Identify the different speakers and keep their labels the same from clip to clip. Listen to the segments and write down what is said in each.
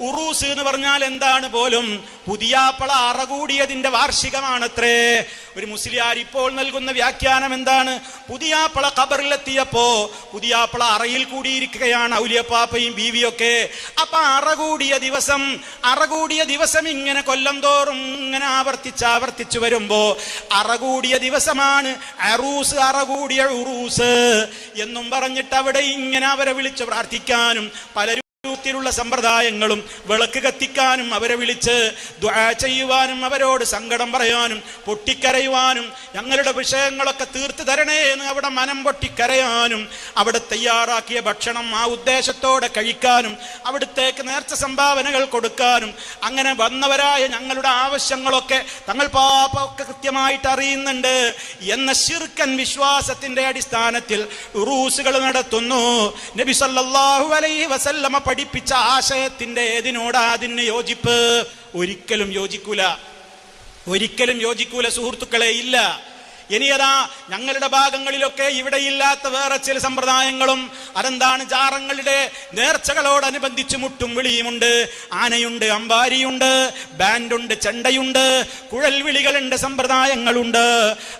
Speaker 1: ഉറൂസ് എന്ന് പറഞ്ഞാൽ എന്താണ് പോലും? പുതിയാപ്പള അറകൂടിയതിന്റെ വാർഷികമാണത്രേ. ഒരു മുസ്ലിയാർ ഇപ്പോൾ നൽകുന്ന വ്യാഖ്യാനം എന്താണ്? പുതിയാപ്പള ഖബറിലെത്തിയപ്പോ പുതിയാപ്പള അറയിൽ കൂടിയിരിക്കുകയാണ് ഔലിയപ്പാപ്പയും ബീവിയൊക്കെ. അപ്പൊ അറകൂടിയ ദിവസം അറകൂടിയ ദിവസം ഇങ്ങനെ കൊല്ലം തോറും ഇങ്ങനെ ആവർത്തിച്ച് ആവർത്തിച്ചു വരുമ്പോ അറകൂടിയ ദിവസമാണ് അറൂസ് അറകൂടിയ ഉറൂസ് എന്നും പറഞ്ഞിട്ട് അവിടെ ഇങ്ങനെ അവരെ വിളിച്ച് പ്രാർത്ഥിക്കാനും പലരും ത്തിലുള്ള സമ്പ്രദായങ്ങളും വിളക്ക് കത്തിക്കാനും അവരെ വിളിച്ച് ചെയ്യുവാനും അവരോട് സങ്കടം പറയാനും പൊട്ടിക്കരയുവാനും ഞങ്ങളുടെ വിഷയങ്ങളൊക്കെ തീർത്തു തരണേ എന്ന് അവിടെ മനം പൊട്ടിക്കരയാനും അവിടെ തയ്യാറാക്കിയ ഭക്ഷണം ആ ഉദ്ദേശത്തോടെ കഴിക്കാനും അവിടുത്തേക്ക് നേർച്ച സംഭാവനകൾ കൊടുക്കാനും അങ്ങനെ വന്നവരായ ഞങ്ങളുടെ ആവശ്യങ്ങളൊക്കെ തങ്ങൾ പാപ്പൊക്കെ കൃത്യമായിട്ട് അറിയുന്നുണ്ട് എന്ന ശിർക്കൻ വിശ്വാസത്തിന്റെ അടിസ്ഥാനത്തിൽ റൂസുകൾ നടത്തുന്നു. നബി സല്ലല്ലാഹു അലൈഹി വസല്ലമ പഠിപ്പിച്ച ആശയത്തിന്റെ ഏതിനോടാ അതിന് യോജിപ്പ്? ഒരിക്കലും യോജിക്കൂല. ഒരിക്കലും യോജിക്കൂല സുഹൃത്തുക്കളെ ഇല്ല. ഇനി അതാ ഞങ്ങളുടെ ഭാഗങ്ങളിലൊക്കെ ഇവിടെ ഇല്ലാത്ത വേറെ ചില സമ്പ്രദായങ്ങളും അതെന്താണ് ജാറങ്ങളുടെ നേർച്ചകളോടനുബന്ധിച്ച് മുട്ടും വിളിയുമുണ്ട് ആനയുണ്ട് അമ്പാരിയുണ്ട് ബാൻഡുണ്ട് ചെണ്ടയുണ്ട് കുഴൽ വിളികളുണ്ട് സമ്പ്രദായങ്ങളുണ്ട്.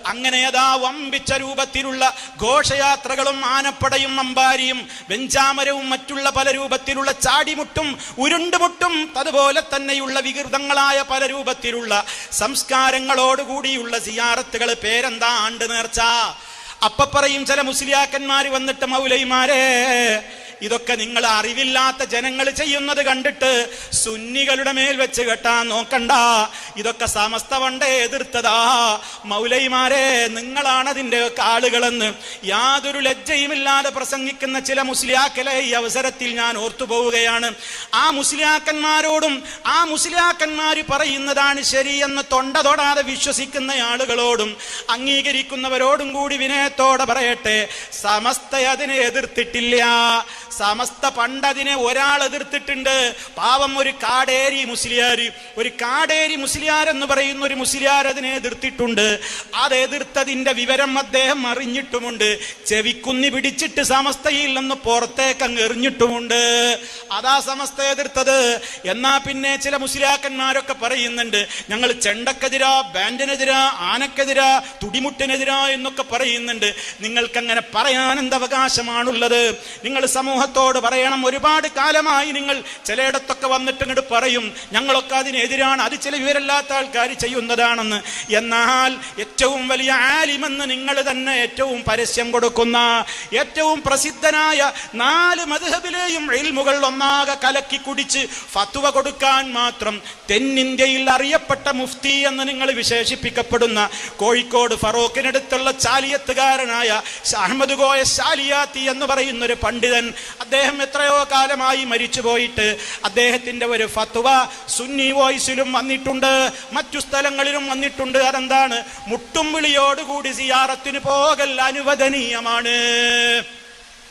Speaker 1: അങ്ങനെ അതാ വമ്പിച്ച രൂപത്തിലുള്ള ഘോഷയാത്രകളും ആനപ്പടയും അമ്പാരിയും വെഞ്ചാമരവും മറ്റുള്ള പല രൂപത്തിലുള്ള ചാടിമുട്ടും ഉരുണ്ടുമുട്ടും അതുപോലെ തന്നെയുള്ള വികൃതങ്ങളായ പല രൂപത്തിലുള്ള സംസ്കാരങ്ങളോടുകൂടിയുള്ള സിയാറത്തുകൾ പേരെന്താ? ആണ്ട് നേർച്ച? അപ്പ പറയും ചില മുസ്ലിയാക്കന്മാർ വന്നിട്ട് മൗലൈമാരെ ഇതൊക്കെ നിങ്ങൾ അറിവില്ലാത്ത ജനങ്ങൾ ചെയ്യുന്നത് കണ്ടിട്ട് സുന്നികളുടെ മേൽ വെച്ച് കെട്ടാൻ നോക്കണ്ട. ഇതൊക്കെ സമസ്ത പണ്ടേ എതിർത്തതാ. മൗലൈമാരെ നിങ്ങളാണ് ഒക്കെ ആളുകളെന്ന് യാതൊരു ലജ്ജയുമില്ലാതെ പ്രസംഗിക്കുന്ന ചില മുസ്ലിയാക്കലെ ഈ അവസരത്തിൽ ഞാൻ ഓർത്തു പോവുകയാണ് ആ മുസ്ലിയാക്കന്മാരോടും ആ മുസ്ലിയാക്കന്മാർ പറയുന്നതാണ് ശരിയെന്ന് തൊണ്ട തൊടാതെ വിശ്വസിക്കുന്ന ആളുകളോടും അംഗീകരിക്കുന്നവരോടും കൂടി വിനയത്തോടെ പറയട്ടെ. സമസ്ത അതിനെ എതിർത്തിട്ടില്ല. സമസ്ത പണ്ടതിനെ ഒരാൾ എതിർത്തിട്ടുണ്ട്. പാവം ഒരു കാടേരി മുസ്ലിയാർ ഒരു കാടേരി മുസ്ലിയാർ എന്ന് പറയുന്ന ഒരു മുസ്ലിയാർ അതിനെ എതിർത്തിട്ടുണ്ട്. അത് എതിർത്തതിന്റെ വിവരം അദ്ദേഹം അറിഞ്ഞിട്ടുമുണ്ട്. ചെവിക്കുന്നി പിടിച്ചിട്ട് സമസ്തയിൽ നിന്ന് പുറത്തേക്ക് അങ്ങ് എറിഞ്ഞിട്ടുമുണ്ട്. അതാ സമസ്ത എതിർത്തത്. എന്നാ പിന്നെ ചില മുസ്ലിയാക്കന്മാരൊക്കെ പറയുന്നുണ്ട്. ഞങ്ങൾ ചെണ്ടക്കെതിരാ ബാൻഡിനെതിരാ ആനക്കെതിരാ തുടിമുട്ടിനെതിരാ എന്നൊക്കെ പറയുന്നുണ്ട്. നിങ്ങൾക്ക് അങ്ങനെ പറയാൻ എന്ത് അവകാശമാണുള്ളത്? നിങ്ങൾ സമൂഹത്തോട് പറയണം. ഒരുപാട് കാലമായി നിങ്ങൾ ചിലയിടത്തൊക്കെ വന്നിട്ട് ഇങ്ങോട്ട് പറയും. ഞങ്ങളൊക്കെ അതിനെതിരാണ്. അത് ചില വിവരമില്ലാത്ത ആൾക്കാർ ചെയ്യുന്നതാണെന്ന്. എന്നാൽ ഏറ്റവും വലിയ ആലിമെന്ന് നിങ്ങൾ തന്നെ ഏറ്റവും പരസ്യം കൊടുക്കുന്ന ഏറ്റവും പ്രസിദ്ധനായ നാല് മധുഹബിലെയും എൽമുകൾ ഒന്നാകെ കലക്കി കുടിച്ച് ഫത്വ കൊടുക്കാൻ മാത്രം തെന്നിന്ത്യയിൽ അറിയപ്പെട്ട മുഫ്തി എന്ന് നിങ്ങൾ വിശേഷിപ്പിക്കപ്പെടുന്ന കോഴിക്കോട് ഫറോക്കിനടുത്തുള്ള ചാലിയത്തുകാരനായ അഹമ്മദ് കോയ ശാലിയാത്തി എന്ന് പറയുന്ന ഒരു പണ്ഡിതൻ അദ്ദേഹം എത്രയോ കാലമായി മരിച്ചു പോയിട്ട് അദ്ദേഹത്തിന്റെ ഒരു ഫത്വ സുന്നി വോയിസിലും വന്നിട്ടുണ്ട്. മറ്റു സ്ഥലങ്ങളിലും വന്നിട്ടുണ്ട്. അതെന്താണ്? മുട്ടും വിളിയോടുകൂടി സിയാറത്തിന് പോകൽ അനുവദനീയമാണ്.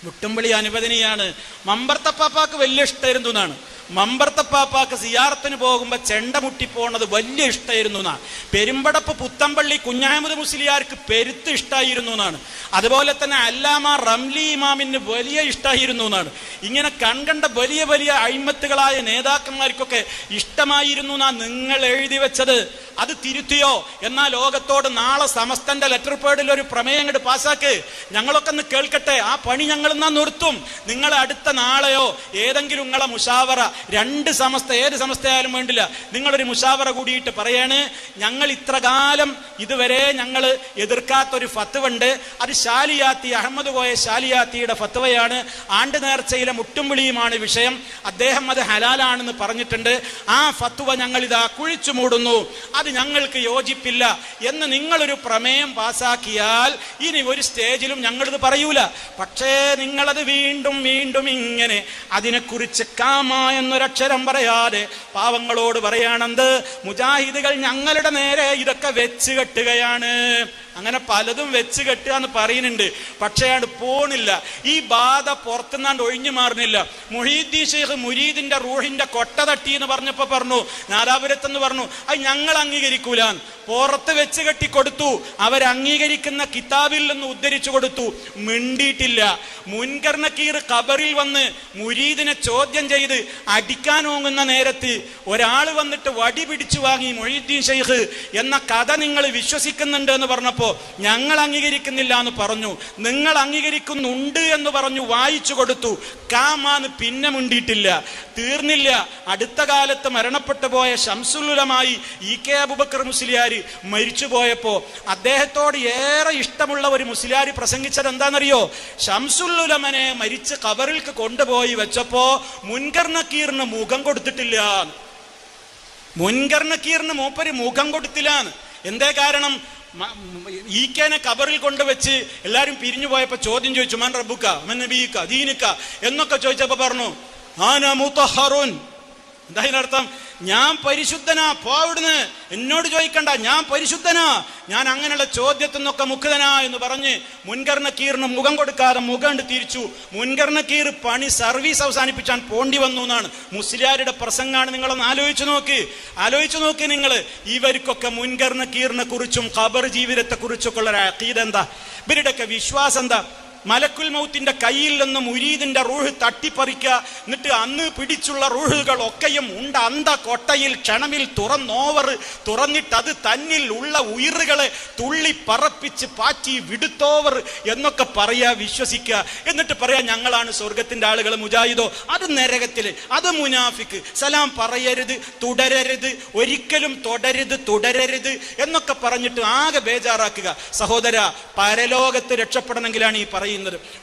Speaker 1: മുട്ടുംവിളി അനുവദനീയാണ്. മമ്പർത്തപ്പാപ്പാക്ക് വലിയ ഇഷ്ടമായിരുന്നു എന്നാണ്. മമ്പർത്തപ്പാപ്പാക്ക് സിയാറത്തിന് പോകുമ്പോൾ ചെണ്ട മുട്ടിപ്പോണത് വലിയ ഇഷ്ടമായിരുന്നു എന്നാണ് പെരുമ്പടപ്പ് പുത്തമ്പള്ളി കുഞ്ഞാമത് മുസ്ലിയാർക്ക് പെരുത്ത് ഇഷ്ടമായിരുന്നു എന്നാണ്. അതുപോലെ തന്നെ അല്ലാമ റംലി ഇമാമിന് വലിയ ഇഷ്ടമായിരുന്നു എന്നാണ്. ഇങ്ങനെ കൺകണ്ട വലിയ വലിയ അഴിമത്തുകളായ നേതാക്കന്മാർക്കൊക്കെ ഇഷ്ടമായിരുന്നു എന്നാ നിങ്ങൾ എഴുതി വെച്ചത്. അത് തിരുത്തിയോ? എന്നാ ലോകത്തോട് നാളെ സമസ്തന്റെ ലെറ്റർ പേഡിൽ ഒരു പ്രമേയം അങ്ങോട്ട് പാസ്സാക്ക്. ഞങ്ങളൊക്കെ ഒന്ന് കേൾക്കട്ടെ. ആ പണി ഞങ്ങൾ എന്നാ നിർത്തും. നിങ്ങൾ അടുത്ത നാളെയോ ഏതെങ്കിലും നിങ്ങളെ മുഷാവറ രണ്ട് സമസ്ത ഏത് സമസ്തയായാലും വേണ്ടില്ല. നിങ്ങളൊരു മുഷാവറ കൂടിയിട്ട് പറയാണ് ഞങ്ങൾ ഇത്ര കാലം ഇതുവരെ ഞങ്ങൾ എതിർക്കാത്തൊരു ഫത്തുവുണ്ട് അത് ശാലിയാത്തി അഹമ്മദ് കോയ ശാലിയാത്തിയുടെ ഫത്തുവയാണ് ആണ്ട് നേർച്ചയിലെ മുട്ടും വിളിയുമാണ് വിഷയം. അദ്ദേഹം അത് ഹലാലാണെന്ന് പറഞ്ഞിട്ടുണ്ട്. ആ ഫത്തുവ ഞങ്ങൾ ഇതാ കുഴിച്ചു മൂടുന്നു. അത് ഞങ്ങൾക്ക് യോജിപ്പില്ല എന്ന് നിങ്ങളൊരു പ്രമേയം പാസാക്കിയാൽ ഇനി ഒരു സ്റ്റേജിലും ഞങ്ങളിത് പറയൂല. പക്ഷേ നിങ്ങളത് വീണ്ടും വീണ്ടും ഇങ്ങനെ അതിനെക്കുറിച്ച് കാമ എന്നൊരക്ഷരം പറയാതെ പാവങ്ങളോട് പറയാണെന്ത്? മുജാഹിദുകൾ ഞങ്ങളുടെ നേരെ ഇതൊക്കെ വെച്ച് കെട്ടുകയാണ്. അങ്ങനെ പലതും വെച്ച് കെട്ടുക എന്ന് പറയുന്നുണ്ട്. പക്ഷേ അയാൾ പോണില്ല. ഈ ബാധ പുറത്തുനിന്നാണ്ട് ഒഴിഞ്ഞു മാറുന്നില്ല. മൊഹീദ്ദീൻ ഷെയ്ഖ് മുരീദിന്റെ റൂഹിന്റെ കൊട്ട തട്ടി എന്ന് പറഞ്ഞപ്പോ പറഞ്ഞു നാലാപുരത്തെന്ന് പറഞ്ഞു അത് ഞങ്ങൾ അംഗീകരിക്കൂല പുറത്ത് വെച്ച് കെട്ടി കൊടുത്തു. അവർ അംഗീകരിക്കുന്ന കിതാബിൽ നിന്ന് ഉദ്ധരിച്ചു കൊടുത്തു. മിണ്ടിയിട്ടില്ല. മുൻകർണക്കീർ കബറിൽ വന്ന് മുരീദിനെ ചോദ്യം ചെയ്ത് അടിക്കാൻ ഓങ്ങുന്ന നേരത്ത് ഒരാൾ വന്നിട്ട് വടി പിടിച്ചു വാങ്ങി മൊഹീദ്ദീൻ ഷെയ്ഖ് എന്ന കഥ നിങ്ങൾ വിശ്വസിക്കുന്നുണ്ട് എന്ന് പറഞ്ഞപ്പോ ഞങ്ങൾ അംഗീകരിക്കുന്നില്ല എന്ന് പറഞ്ഞു. നിങ്ങൾ അംഗീകരിക്കുന്നുണ്ട് എന്ന് പറഞ്ഞു വായിച്ചു കൊടുത്തു. കാമാന്ന് പിന്നെ മുണ്ടിയിട്ടില്ല. തീർന്നില്ല. അടുത്ത കാലത്ത് മരണപ്പെട്ടു പോയ ശംസുലുലമായി ഇ കെ അബുബക്കർ മുസ്ലിയാർ മരിച്ചു പോയപ്പോ അദ്ദേഹത്തോട് ഏറെ ഇഷ്ടമുള്ള ഒരു മുസ്ലിയാർ പ്രസംഗിച്ചത് എന്താണെന്നറിയോ? ശംസുലുലമനെ മരിച്ച് കബറിൽക്ക് കൊണ്ടുപോയി വെച്ചപ്പോ മുൻകർ നക്കീറിന് മുഖം കൊടുത്തിട്ടില്ല. മുൻകർ നക്കീറിന് മൂപ്പര് മുഖം കൊടുത്തില്ല എന്തേ കാരണം? മ- ഈ കേനെ കബറിൽ കൊണ്ടുവച്ച് എല്ലാരും പിരിഞ്ഞു പോയപ്പോ ചോദ്യം ചോദിച്ചു മൻ റബുക്ക മൻ നബീക്ക ദീനുക്ക? എന്നൊക്കെ ചോദിച്ചപ്പോ പറഞ്ഞു ആന മുത്തഹറുൻ എന്താ ഇതിനർത്ഥം ഞാൻ പരിശുദ്ധനാ പോവിടുന്ന് എന്നോട് ചോദിക്കണ്ട ഞാൻ പരിശുദ്ധനാ ഞാൻ അങ്ങനെയുള്ള ചോദ്യത്തിൽ നിന്നൊക്കെ മുക്തനാ എന്ന് പറഞ്ഞ് മുൻകർണ കീറിന് മുഖം കൊടുക്കാതെ മുഖം ഉണ്ട് തിരിച്ചു. മുൻകർണ കീർ പണി സർവീസ് അവസാനിപ്പിച്ചാൻ പോണ്ടി വന്നു എന്നാണ്. മുസ്ലിയാരുടെ പ്രസംഗമാണ് നിങ്ങളൊന്ന് ആലോചിച്ചു നോക്ക്. ആലോചിച്ചു നോക്ക് നിങ്ങൾ ഇവർക്കൊക്കെ മുൻകർണ കീറിനെ കുറിച്ചും ഖബർ ജീവിതത്തെ കുറിച്ചൊക്കെ ഉള്ള അതീതെന്താ ഇവരുടെയൊക്കെ വിശ്വാസം എന്താ? മലക്കുൽ മൗത്തിന്റെ കയ്യിൽ നിന്ന് മുരീദിന്റെ റൂഹ് തട്ടിപ്പറിക്കുക എന്നിട്ട് അന്ന് പിടിച്ചുള്ള റൂഹുകളൊക്കെയും ഉണ്ട് അന്ത കൊട്ടയിൽ ക്ഷണമിൽ തുറന്നോവർ. തുറന്നിട്ട് അത് തന്നിൽ ഉള്ള ഉയറുകളെ തുള്ളി പറപ്പിച്ച് പാറ്റി വിടുത്തോവർ എന്നൊക്കെ പറയാ വിശ്വസിക്കുക എന്നിട്ട് പറയാ ഞങ്ങളാണ് സ്വർഗത്തിന്റെ ആളുകൾ മുജാഹിദോ. അത് നരകത്തിൽ അത് മുനാഫിക്ക്. സലാം പറയരുത് തുടരരുത് ഒരിക്കലും തുടരുത് തുടരരുത് എന്നൊക്കെ പറഞ്ഞിട്ട് ആകെ ബേജാറാക്കുക. സഹോദര പരലോകത്ത് രക്ഷപ്പെടണമെങ്കിലാണ് ഈ പറയുന്നത്.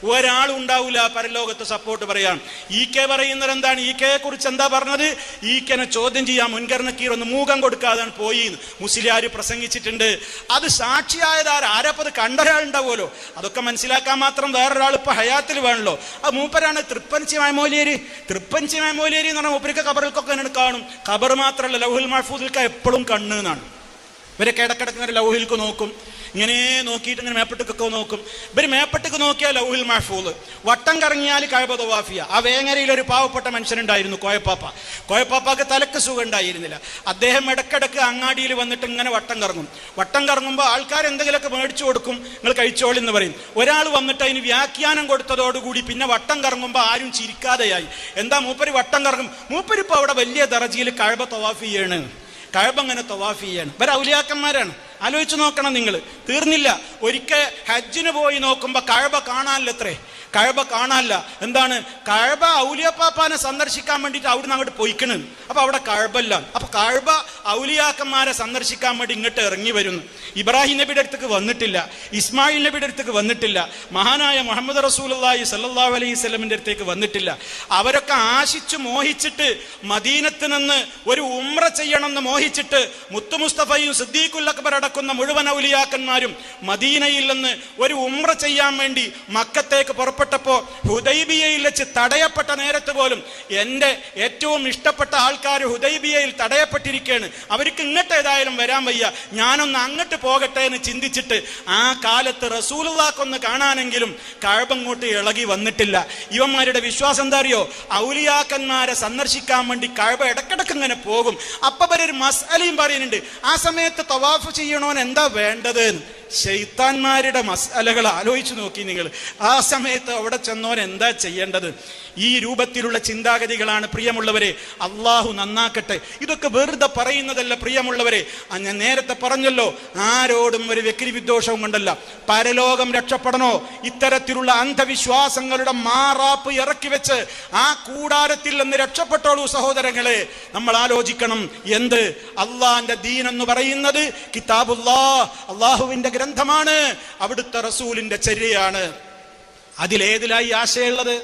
Speaker 1: ഒരാളും ഉണ്ടാവില്ല പരലോകത്ത് സപ്പോർട്ട് പറയാൻ. ഇ കെ പറയുന്നത് എന്താണ്? ഇ കെയെ കുറിച്ച് എന്താ പറഞ്ഞത്? ഈ കെനെ ചോദ്യം ചെയ്യാൻ മുൻകരണക്കീർ ഒന്ന് മൂകം കൊടുക്കാതാണ് പോയി മുസ്ലിയാർ പ്രസംഗിച്ചിട്ടുണ്ട്. അത് സാക്ഷിയായതാർ ആരപ്പത് കണ്ടൊരാളുണ്ടാവുമല്ലോ. അതൊക്കെ മനസ്സിലാക്കാൻ മാത്രം വേറൊരാൾ ഇപ്പൊ ഹയാത്തിൽ വേണല്ലോ. അത് മൂപ്പരാണ് തൃപ്പൻസി മാമോലിയേരി. തൃപ്പൻസി മാമോലിയേരി എന്ന് പറഞ്ഞാൽ മൂപ്പരിക്ക് കബറിൽക്കൊക്കെ കാണും? കബർ മാത്രമല്ല ലഹുൽ മഹഫൂദിൽക്ക എപ്പോഴും കണ്ണ് എന്നാണ്. ഇവരൊക്കെ ഇടക്കിടക്ക് ഇങ്ങനെ ലൗഹിൽക്ക് നോക്കും. ഇങ്ങനെ നോക്കിയിട്ട് ഇങ്ങനെ മേപ്പെട്ടുക്കൊക്കെ നോക്കും. ഇവർ മേപ്പെട്ടുക്ക് നോക്കിയാൽ ലൗഹിൽ മഹഫൂദ് വട്ടം കറങ്ങിയാൽ കഴബ തവാഫിയ ആ വേങ്ങരയിൽ ഒരു പാവപ്പെട്ട മനുഷ്യനുണ്ടായിരുന്നു കോയപ്പാപ്പ. കോയപ്പാപ്പാക്ക് തലക്ക് സുഖം ഉണ്ടായിരുന്നില്ല അദ്ദേഹം ഇടക്കിടക്ക് അങ്ങാടിയിൽ വന്നിട്ട് ഇങ്ങനെ വട്ടം കറങ്ങും. വട്ടം കറങ്ങുമ്പോൾ ആൾക്കാർ എന്തെങ്കിലുമൊക്കെ മേടിച്ചു കൊടുക്കും നിങ്ങൾ കഴിച്ചോളി എന്ന് പറയും. ഒരാൾ വന്നിട്ട് അതിന് വ്യാഖ്യാനം കൊടുത്തതോടുകൂടി പിന്നെ വട്ടം കറങ്ങുമ്പോൾ ആരും ചിരിക്കാതെയായി. എന്താ മൂപ്പര് വട്ടം കറങ്ങും? മൂപ്പരിപ്പോൾ അവിടെ വലിയ ദറജിയിൽ കഴബ തവാഫ് ചെയ്യാണ് കഴബ അങ്ങനെ തവാഫ് ചെയ്യാണ്. ഇവർ ഔലിയാക്കന്മാരാണ്. ആലോചിച്ച് നോക്കണം നിങ്ങൾ. തീർന്നില്ല. ഒരിക്കൽ ഹജ്ജിന് പോയി നോക്കുമ്പോൾ കഴബ കാണാനില്ലത്രേ. കഴബ കാണാനില്ല. എന്താണ്? കഴബ ഔലിയപ്പാപ്പാനെ സന്ദർശിക്കാൻ വേണ്ടിയിട്ട് അവിടുന്ന് അങ്ങോട്ട് പോയിക്കണ്. അപ്പൊ അവിടെ കഴബല്ല. അപ്പൊ കഴബ ഔലിയാക്കന്മാരെ സന്ദർശിക്കാൻ വേണ്ടി ഇങ്ങോട്ട് ഇറങ്ങി വരുന്നു. ഇബ്രാഹിം നബിയുടെ അടുത്തേക്ക് വന്നിട്ടില്ല. ഇസ്മായിൽ നബിയുടെ അടുത്തേക്ക് വന്നിട്ടില്ല. മഹാനായ മുഹമ്മദ് റസൂലി സല്ലാ അലൈഹി സ്വലമിന്റെ അടുത്തേക്ക് വന്നിട്ടില്ല. അവരൊക്കെ ആശിച്ചു മോഹിച്ചിട്ട് മദീനത്ത് നിന്ന് ഒരു ഉമ്ര ചെയ്യണമെന്ന് മോഹിച്ചിട്ട് മുത്തു മുസ്തഫയും സിദ്ദീഖുൽ അക്ബർ അടക്കുന്ന മുഴുവൻ ഔലിയാക്കന്മാരും മദീനയിൽ നിന്ന് ഒരു ഉമ്ര ചെയ്യാൻ വേണ്ടി മക്കത്തേക്ക് പുറപ്പെട്ടപ്പോ ഹുദൈബിയയിൽ വെച്ച് തടയപ്പെട്ട നേരത്ത് പോലും എന്റെ ഏറ്റവും ഇഷ്ടപ്പെട്ട ആൾക്കാർ ഹുദൈബിയയിൽ തടയപ്പെട്ടിരിക്കുകയാണ് അവർക്ക് ഇങ്ങോട്ട് ഏതായാലും വരാൻ വയ്യ. ഞാനൊന്ന് അങ്ങോട്ട് പോകട്ടെ എന്ന് ചിന്തിച്ചിട്ട് ആ കാലത്ത് റസൂലുള്ളാക്കൊന്ന് കാണാനെങ്കിലും കഴബങ്ങോട്ട് ഇളകി വന്നിട്ടില്ല. ഇവന്മാരുടെ വിശ്വാസം എന്താ അറിയോ? ഔലിയാക്കന്മാരെ സന്ദർശിക്കാൻ വേണ്ടി കഴബ ഇടക്കിടക്ക് ഇങ്ങനെ പോകും. അപ്പൊ ഒരു മസ്അലിയും പറയുന്നുണ്ട്. ആ സമയത്ത് തവാഫ് ചെയ്യണോൻ എന്താ വേണ്ടത്. ശൈത്താന്മാരുടെ മസാലകൾ ആലോചിച്ചു നോക്കി നിങ്ങൾ. ആ സമയത്ത് അവിടെ ചെന്നോൻ എന്താ ചെയ്യേണ്ടത്? ഈ രൂപത്തിലുള്ള ചിന്താഗതികളാണ് പ്രിയമുള്ളവരെ. അള്ളാഹു നന്നാക്കട്ടെ. ഇതൊക്കെ വെറുതെ പറയുന്നതല്ല പ്രിയമുള്ളവരെ. ഞാൻ നേരത്തെ പറഞ്ഞല്ലോ ആരോടും ഒരു വ്യക്തി വിദ്വേഷവും കൊണ്ടല്ല. പരലോകം രക്ഷപ്പെടണോ? ഇത്തരത്തിലുള്ള അന്ധവിശ്വാസങ്ങളുടെ മാറാപ്പ് ഇറക്കി വെച്ച് ആ കൂടാരത്തിൽ നിന്ന് രക്ഷപ്പെട്ടോളൂ സഹോദരങ്ങളെ. നമ്മൾ ആലോചിക്കണം എന്ത്? അള്ളാന്റെ ദീൻ എന്ന് പറയുന്നത് കിതാബുല്ലാ അള്ളാഹുവിന്റെ ഗ്രന്ഥമാണ് അവിടുത്തെ റസൂലിന്റെ ചര്യയാണ്. അതിലേതിലായി ആശയമുള്ളത്?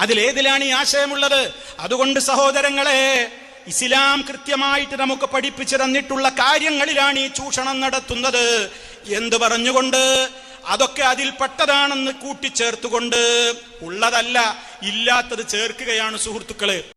Speaker 1: അതിലേതിലാണ് ഈ ആശയമുള്ളത്? അതുകൊണ്ട് സഹോദരങ്ങളെ ഇസ്ലാം കൃത്യമായിട്ട് നമുക്ക് പഠിപ്പിച്ചു തന്നിട്ടുള്ള കാര്യങ്ങളിലാണ് ഈ ചൂഷണം നടത്തുന്നത്. എന്ത് പറഞ്ഞുകൊണ്ട്? അതൊക്കെ അതിൽപ്പെട്ടതാണെന്ന് കൂട്ടിച്ചേർത്തുകൊണ്ട് ഉള്ളതല്ല ഇല്ലാത്തത് ചേർക്കുകയാണ് സുഹൃത്തുക്കൾ.